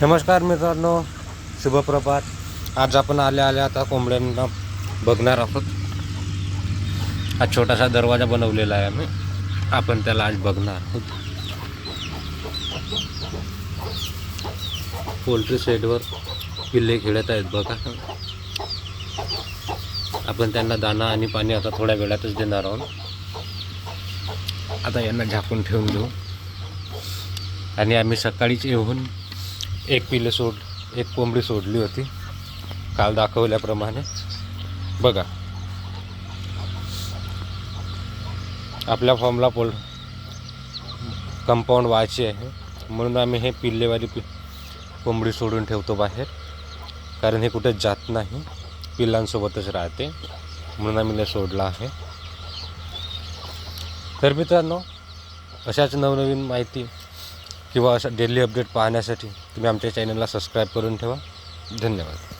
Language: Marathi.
नमस्कार मित्रांनो शुभप्रभात. आज आपण आले आले आता कोंबड्यांना बघणार आहोत. हा छोटासा दरवाजा बनवलेला आहे आम्ही. आपण त्याला आज बघणार आहोत. पोल्ट्री शेडवर पिल्ले खेळत आहेत बघा. आपण त्यांना दाणा आणि पाणी आता थोड्या वेळातच देणार आहोत. आता यांना झाकून ठेवून देऊ. आणि आम्ही सकाळीच येऊन एक पिल्ले सोड एक कोंबडी सोडली होती. काल दाखवल्याप्रमाणे. बघा. आपल्या फॉर्मला पोल कंपाऊंड व्हायची आहे. म्हणून आम्ही हे पिल्लेवाली पि कोंबडी सोडून ठेवतो बाहेर. कारण हे कुठे जात नाही. पिल्लांसोबतच राहते. म्हणून आम्ही ते सोडलं आहे. तर मित्रांनो अशाच नवनवीन माहिती किंवा अशा डेली अपडेट पाहण्यासाठी तुम्ही आमच्या चॅनलला सबस्क्राईब करून ठेवा. धन्यवाद.